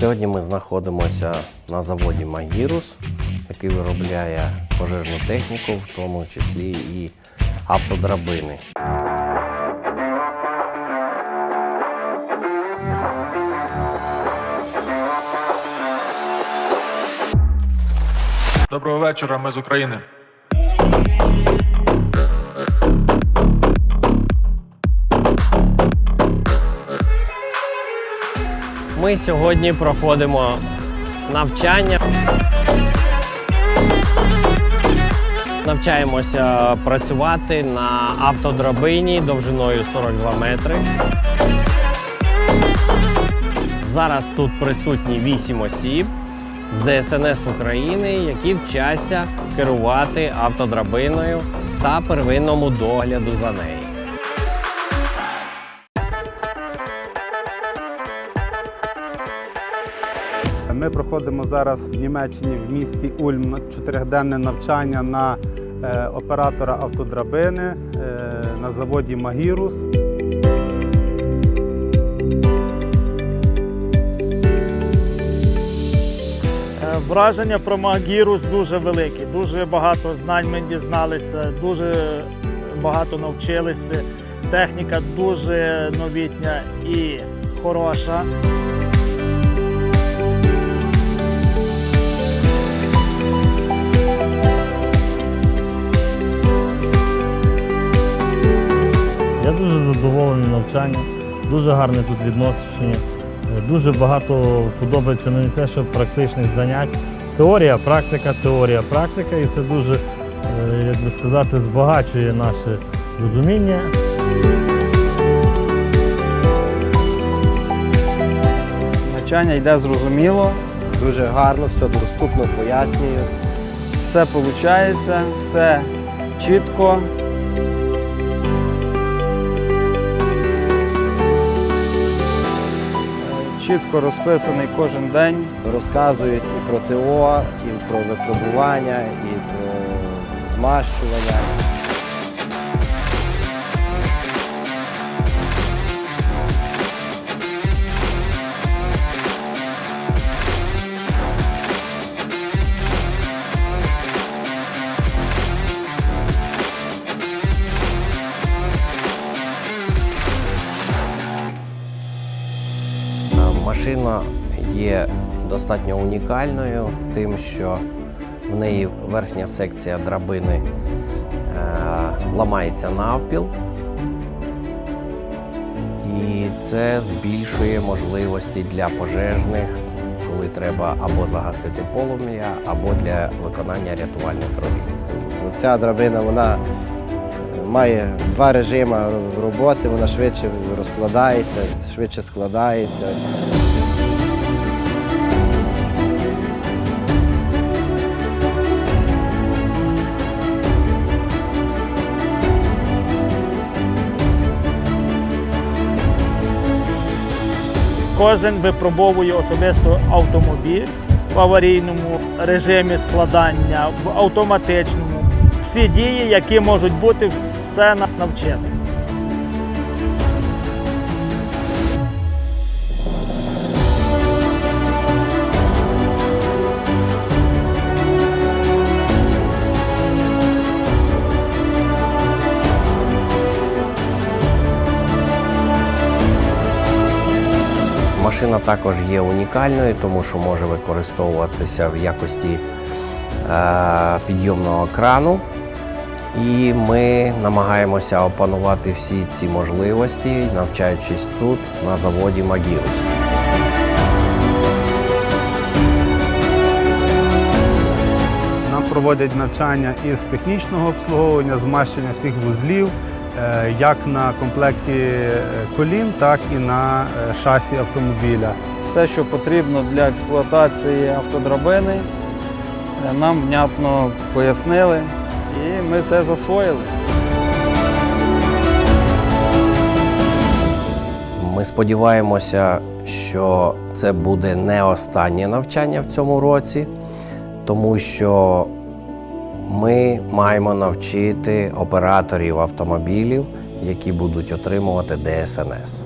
Сьогодні ми знаходимося на заводі Магірус, який виробляє пожежну техніку, в тому числі і автодрабини. Доброго вечора, ми з України. Ми сьогодні проходимо навчання. Навчаємося працювати на автодрабині довжиною 42 метри. Зараз тут присутні 8 осіб з ДСНС України, які вчаться керувати автодрабиною та первинному догляду за нею. Ми проходимо зараз в Німеччині в місті Ульм чотириденне навчання на е, оператора автодрабини е, на заводі Магірус. Е, Враження про Магірус дуже великі. Дуже багато знань ми дізналися, дуже багато навчилися. Техніка дуже новітня і хороша. Я дуже задоволений навчанням, дуже гарне тут відношення. Дуже багато подобається не те, що практичних занять. Теорія, практика, теорія, практика, і це дуже, е, як би сказати, збагачує наше розуміння. Навчання йде зрозуміло, Дуже гарно, все доступно пояснюю. все виходить, все чітко. Чітко розписаний кожен день. Розказують і про ТО, і про випробування, і про змащування. Машина є достатньо унікальною, тим, що в неї верхня секція драбини е, ламається навпіл. І це збільшує можливості для пожежних, коли треба або загасити полум'я, або для виконання рятувальних робіт. Ця драбина вона має два режими роботи, вона швидше розкладається, швидше складається. Кожен випробовує особисто автомобіль в аварійному режимі складання, в автоматичному. Всі дії, які можуть бути, все нас навчили. Машина також є унікальною, тому що може використовуватися в якості е, підйомного крану. І ми намагаємося опанувати всі ці можливості, навчаючись тут, на заводі Магірус. Нам проводять навчання із технічного обслуговування, змащення всіх вузлів, як на комплекті е, колін, так і на е, шасі автомобіля. Все, що потрібно для експлуатації автодрабини, е, нам внятно пояснили і ми це засвоїли. Ми сподіваємося, що це буде не останнє навчання в цьому році, тому що ми маємо навчити операторів автомобілів, які будуть отримувати ДСНС.